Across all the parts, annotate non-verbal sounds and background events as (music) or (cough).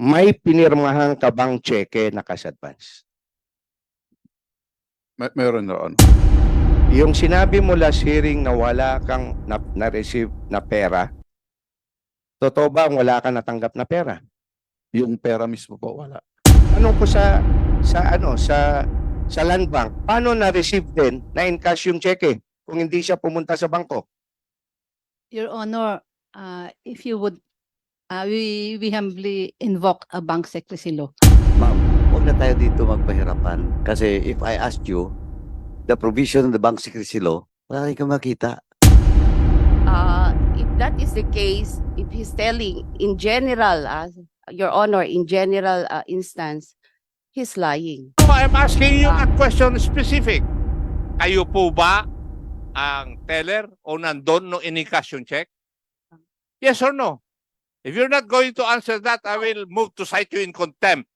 may pinirmahan ka bang cheque na cash advance? May, meron na ano. Yung sinabi mo last hearing na wala kang na, na-receive na pera, totoo ba ang wala kang natanggap na pera? Yung pera mismo po, wala. Ano ko sa sa ano sa sa land bank, paano na-receive din na encash yung cheque kung hindi siya pumunta sa bangko? Your Honor, uh, if you would, uh, we, we humbly invoke a bank secrecy law. Ma'am, huwag na tayo dito magpahirapan. Kasi if I ask you, the provision of the bank secrecy law, wala rin kang makita. uh, if that is the case, if he's telling in general, uh, Your Honor, in general uh, instance, he's lying. So I'm asking you a question specific. Kayo po ba ang teller o nandun no yung check? Yes or no? If you're not going to answer that, I will move to cite you in contempt.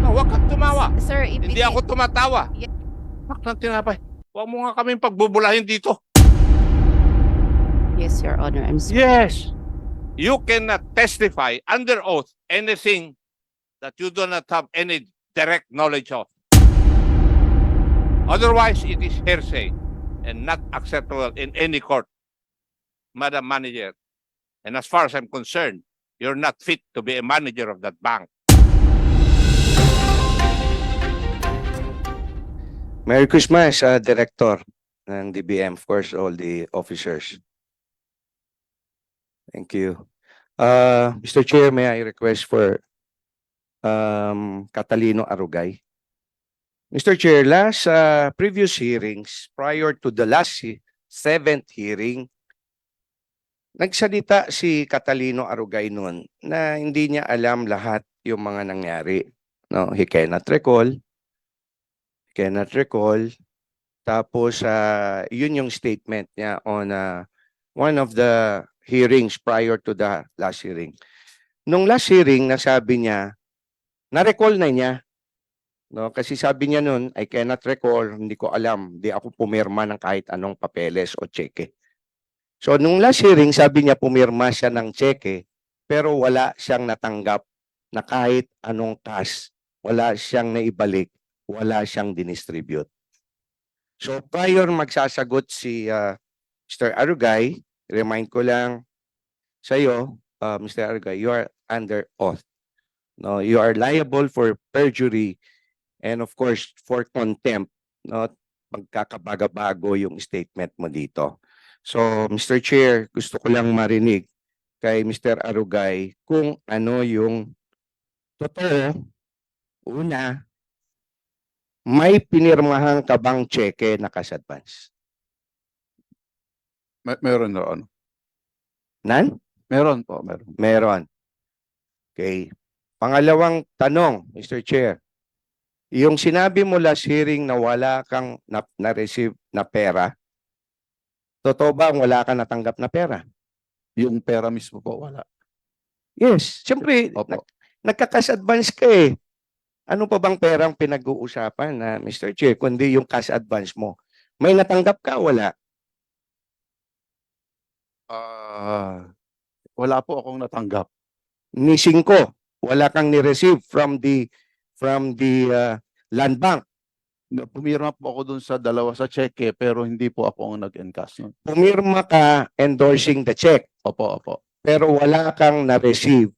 No, huwag kang tumawa. Sir, if Hindi it ako tumatawa. Ye- Pak ng tinapay. Huwag mo nga kaming pagbubulahin dito. Yes, Your Honor, I'm sorry. Yes. You cannot testify under oath anything that you do not have any direct knowledge of. Otherwise, it is hearsay and not acceptable in any court, Madam Manager. And as far as I'm concerned, you're not fit to be a manager of that bank. Merry Christmas, uh, Director ng DBM, of course, all the officers. Thank you. Uh, Mr. Chair, may I request for um, Catalino Arugay? Mr. Chair, last uh, previous hearings, prior to the last he- seventh hearing, nagsalita si Catalino Arugay noon na hindi niya alam lahat yung mga nangyari. No, he cannot recall cannot recall. Tapos, ah, yun yung statement niya on ah, one of the hearings prior to the last hearing. Nung last hearing, nasabi niya, na-recall na niya. No, kasi sabi niya nun, I cannot recall, hindi ko alam, di ako pumirma ng kahit anong papeles o cheque. So, nung last hearing, sabi niya pumirma siya ng cheque, pero wala siyang natanggap na kahit anong cash, wala siyang naibalik wala siyang dinistribute. So prior magsasagot si uh, Mr. Arugay, remind ko lang sa iyo, uh, Mr. Arugay, you are under oath. No, you are liable for perjury and of course for contempt. No, magkakabaga-bago yung statement mo dito. So Mr. Chair, gusto ko lang marinig kay Mr. Arugay kung ano yung totoo una may pinirmahan ka bang cheque na cash advance? May, meron na ano. Nan? Meron po, meron. Meron. Okay. Pangalawang tanong, Mr. Chair. Yung sinabi mo last hearing na wala kang na- na-receive na pera, totoo ba wala kang natanggap na pera? Yung pera mismo po, wala. Yes. Siyempre, Opo. nag- nagka-cash advance ka eh. Ano pa bang perang pinag-uusapan na Mr. Chair, kundi yung cash advance mo? May natanggap ka, wala? Ah, wala po akong natanggap. ni Cinco, wala kang ni-receive from the from the uh, land bank. Pumirma po ako dun sa dalawa sa cheque pero hindi po ako ang nag-encash nun. Pumirma ka endorsing the check, Opo, opo. pero wala kang na-receive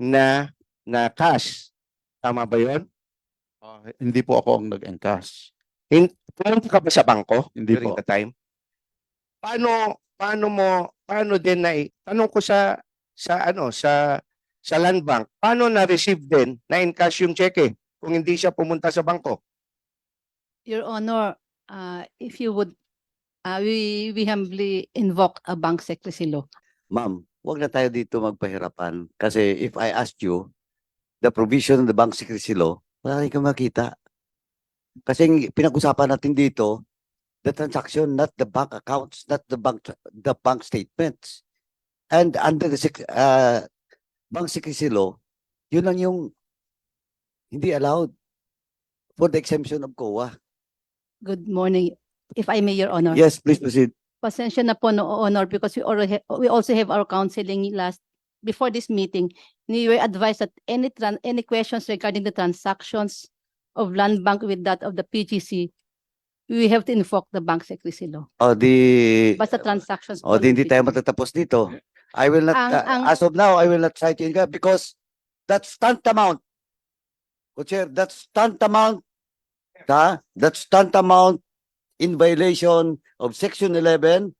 na na cash. Tama ba 'yon? Ah, hindi po ako ang nag-encash. Pumunta ka ba sa bangko Hindi during po. the time? Paano paano mo paano din na tanong ko sa sa ano sa sa land bank, paano na-receive din na encash yung cheque kung hindi siya pumunta sa bangko? Your Honor, uh, if you would, uh, we, we humbly invoke a bank secrecy law. Ma'am, huwag na tayo dito magpahirapan. Kasi if I ask you, the provision of the bank secrecy law, wala rin kang makita. Kasi pinag-usapan natin dito, the transaction, not the bank accounts, not the bank the bank statements. And under the uh, bank secrecy law, yun lang yung hindi allowed for the exemption of COA. Good morning. If I may, Your Honor. Yes, please proceed. Pasensya na po, no, Honor, because we already, we also have our counseling last before this meeting, we were advised that any tran, any questions regarding the transactions of land bank with that of the PGC, we have to invoke the bank secrecy law. O di, Basta transactions. o po di ng hindi tayo PGC. matatapos dito. I will not, Ang- uh, ang- as of now, I will not cite you in because that's tantamount. Co-chair, that's tantamount, ha? That's tantamount in violation of section eleven,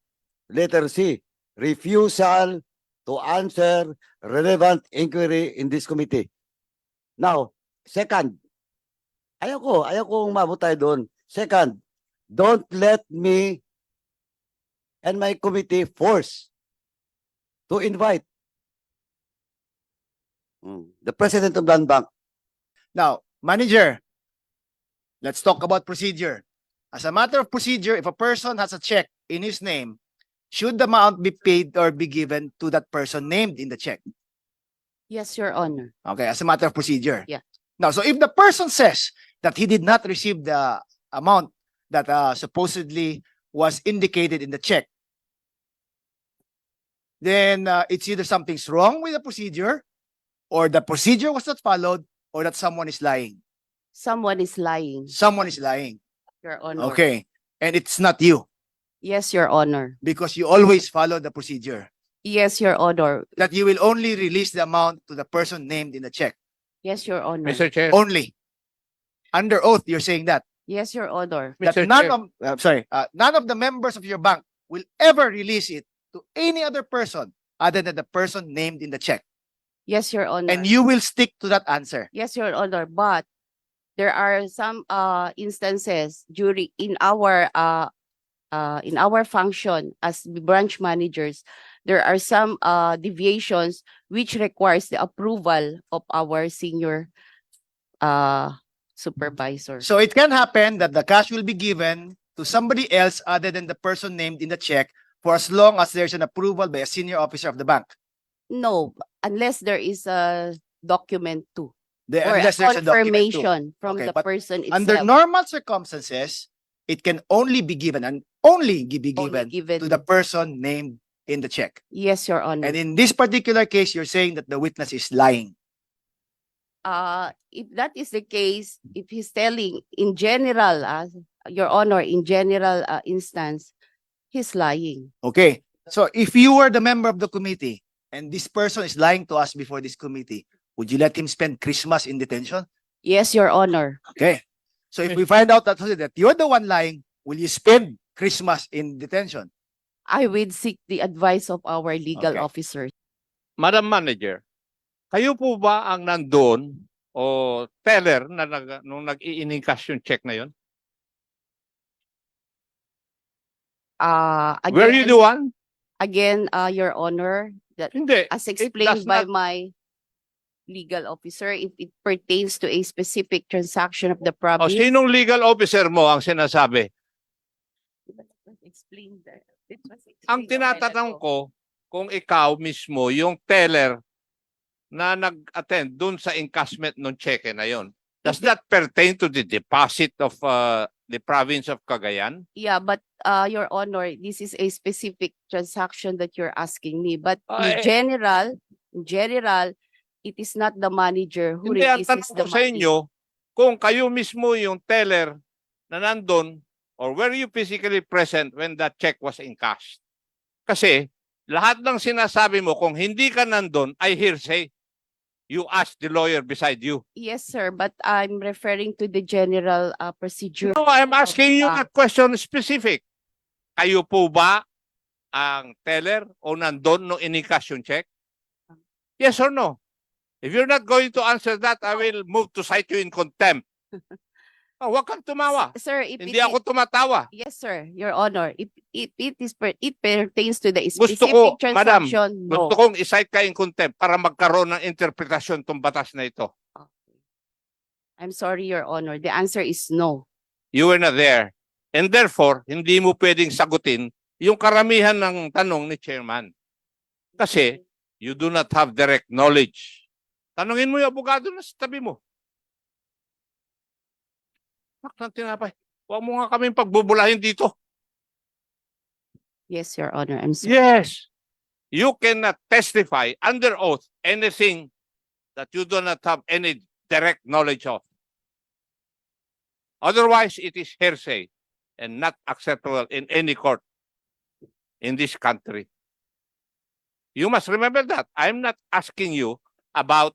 letter C, refusal to answer relevant inquiry in this committee. Now, second, ayaw ko, ayaw umabot tayo doon. Second, don't let me and my committee force to invite mm, the president of Land Bank. Now, manager, let's talk about procedure. As a matter of procedure, if a person has a check in his name, should the amount be paid or be given to that person named in the check? Yes, Your Honor. Okay, as a matter of procedure. Yeah. Now, so if the person says that he did not receive the amount that uh, supposedly was indicated in the check, then uh, it's either something's wrong with the procedure, or the procedure was not followed, or that someone is lying. Someone is lying, Someone is lying. Your Honor. Okay. And it's not you Yes, Your Honor. because you always follow the procedure Yes, Your Honor. that you will only release the amount to the person named in the check. Yes, Your Honor. Mr. Chair, Only. Under oath, you're saying that. Yes, Your Honor. That Mr. none Chair. of, I'm sorry, uh, none of the members of your bank will ever release it to any other person other than the person named in the check. Yes, Your Honor. And you will stick to that answer. Yes, Your Honor, but there are some uh instances during in our uh uh in our function as branch managers, there are some uh deviations which requires the approval of our senior uh supervisor. So it can happen that the cash will be given to somebody else other than the person named in the check for as long as there's an approval by a senior officer of the bank. No, unless there is a document too, The- or a unless there's a document too. confirmation from Okay, the but person Under itself. normal circumstances, it can only be given and only gi- be only given given. to the person named in the check. Yes, Your Honor. And in this particular case, you're saying that the witness is lying. uh, if that is the case, if he's telling in general, uh, Your Honor, in general uh, instance, he's lying. Okay. So if you were the member of the committee and this person is lying to us before this committee, would you let him spend Christmas in detention? Yes, Your Honor. Okay. So if we find out that, that you're the one lying, will you spend Christmas in detention? I will seek the advice of our legal Okay. officers. Madam Manager, kayo po ba ang nandoon o teller na nag, nung nag-i-encash yung check na yon? Uh, Were you the one? again, uh, Your Honor, that Hindi. as explained by not- my legal officer, if it pertains to a specific transaction of the O province. sinong legal officer mo ang sinasabi? Explain that. It was Ang explained a while tinatanong ago. ko, kung ikaw mismo, yung teller na nag-attend dun sa encashment ng cheque na yon, does that pertain to the deposit of uh, the province of Cagayan? Yeah, but uh, Your Honor, this is a specific transaction that you're asking me. But Ah, eh. in general, in general, it is not the manager who Hindi, ang releases tanong the ko sa money. inyo, kung kayo mismo yung teller na nandun, or were you physically present when that check was encashed? Kasi, lahat ng sinasabi mo, kung hindi ka nandun, ay hearsay. You ask the lawyer beside you. Yes, sir, but I'm referring to the general uh, procedure. No, I'm asking you Ah. a question specific. Kayo po ba ang teller o nandun no inikas yung check? Yes or no? If you're not going to answer that, I will move to cite you in contempt. (laughs) Oh, wag kang tumawa. Sir, if Hindi it ako tumatawa. Yes, sir, Your Honor, if, if it is, per- it pertains to the Gusto specific ko, madam, transaction, no. Gusto kong isite ka in contempt para magkaroon ng interpretasyon tong batas na ito. I'm sorry, Your Honor, the answer is no. You were not there. And therefore, hindi mo pwedeng sagutin yung karamihan ng tanong ni chairman. Kasi, you do not have direct knowledge. Tanungin mo yung abogado na sa tabi mo. Nak ng tinapay. Huwag mo nga kaming pagbubulahin dito. Yes, Your Honor, I'm sorry. Yes. you cannot testify under oath anything that you do not have any direct knowledge of. Otherwise, it is hearsay and not acceptable in any court in this country. You must remember that. I'm not asking you about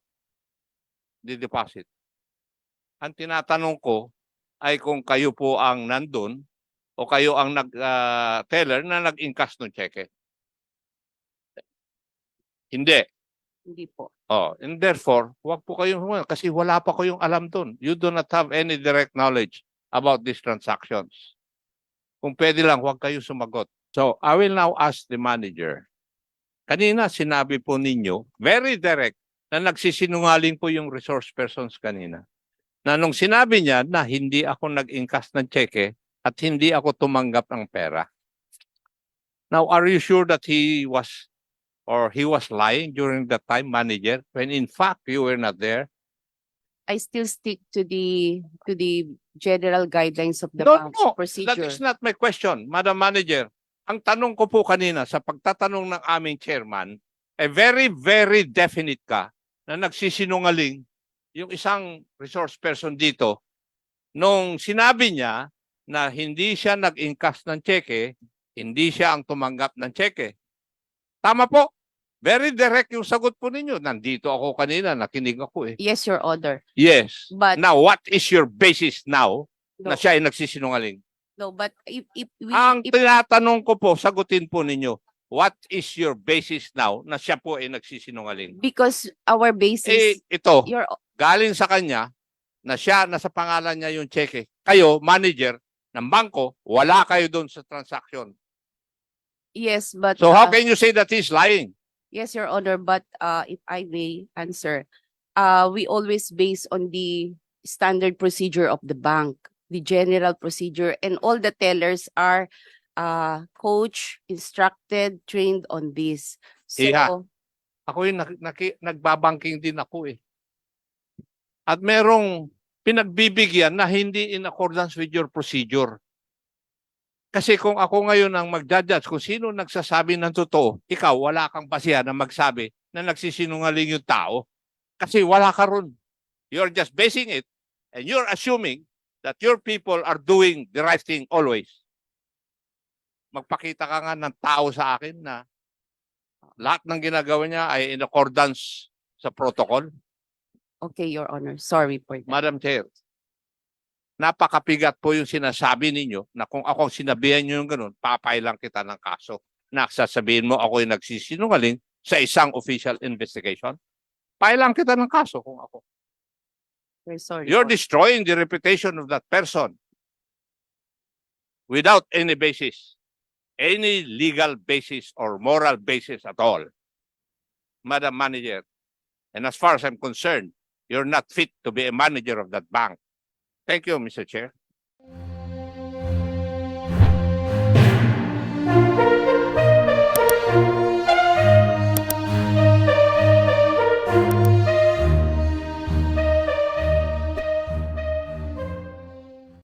the deposit. Ang tinatanong ko ay kung kayo po ang nandun o kayo ang nag-teller na nag-encash ng cheque. Hindi. Hindi po. Oh, and therefore, wag po kayong humayo kasi wala pa kayong alam doon. You do not have any direct knowledge about these transactions. Kung pwede lang, wag kayo sumagot. So, I will now ask the manager. Kanina, sinabi po ninyo, very direct, na nagsisinungaling po yung resource persons kanina. Na nung sinabi niya na hindi ako nag-encash ng cheque at hindi ako tumanggap ng pera. Now, are you sure that he was or he was lying during that time, manager, when in fact you were not there? I still stick to the, to the general guidelines of the No, bank's no, That procedure. is not my question, Madam Manager. Ang tanong ko po kanina sa pagtatanong ng aming chairman, a very, very definite ka na nagsisinungaling yung isang resource person dito nung sinabi niya na hindi siya nag-encash ng cheque, hindi siya ang tumanggap ng cheque. Tama po. Very direct yung sagot po ninyo. Nandito ako kanina, nakinig ako eh. Yes, Your Honor. Yes. But, Now, what is your basis now no, na siya ay nagsisinungaling? no, but if, if we, Ang if, tinatanong ko po, sagutin po ninyo, what is your basis now na siya po ay nagsisinungaling? because our Eh, basis, ito, your, galing sa kanya na siya, nasa pangalan niya yung cheque. Kayo, manager ng bangko, wala kayo doon sa transaction. yes, but. So how uh, can you say that he's lying? Yes, Your Honor, but uh, if I may answer, uh, we always base on the standard procedure of the bank, the general procedure, and all the tellers are uh, coached, instructed, trained on this. Iha. So, Ako yung nak- naki- nagbabangking din ako eh. At merong pinagbibigyan na hindi in accordance with your procedure. Kasi kung ako ngayon ang magjudge kung sino nagsasabi ng totoo, ikaw wala kang basihan na magsabi na nagsisinungaling yung tao. Kasi wala ka ron. You're just basing it and you're assuming that your people are doing the right thing always. Magpakita ka nga ng tao sa akin na lahat ng ginagawa niya ay in accordance sa protocol. okay, Your Honor, sorry for that. Madam Chair, napakapigat po yung sinasabi ninyo na kung ako sinabihan nyo yung ganun, papailang kita ng kaso. Na sasabihin mo ako yung nagsisinungaling sa isang official investigation. Pailang kita ng kaso kung ako. Very sorry. You're for- destroying the reputation of that person without any basis, any legal basis or moral basis at all. Madam Manager, and as far as I'm concerned, you're not fit to be a manager of that bank. Thank you, Mr. Chair.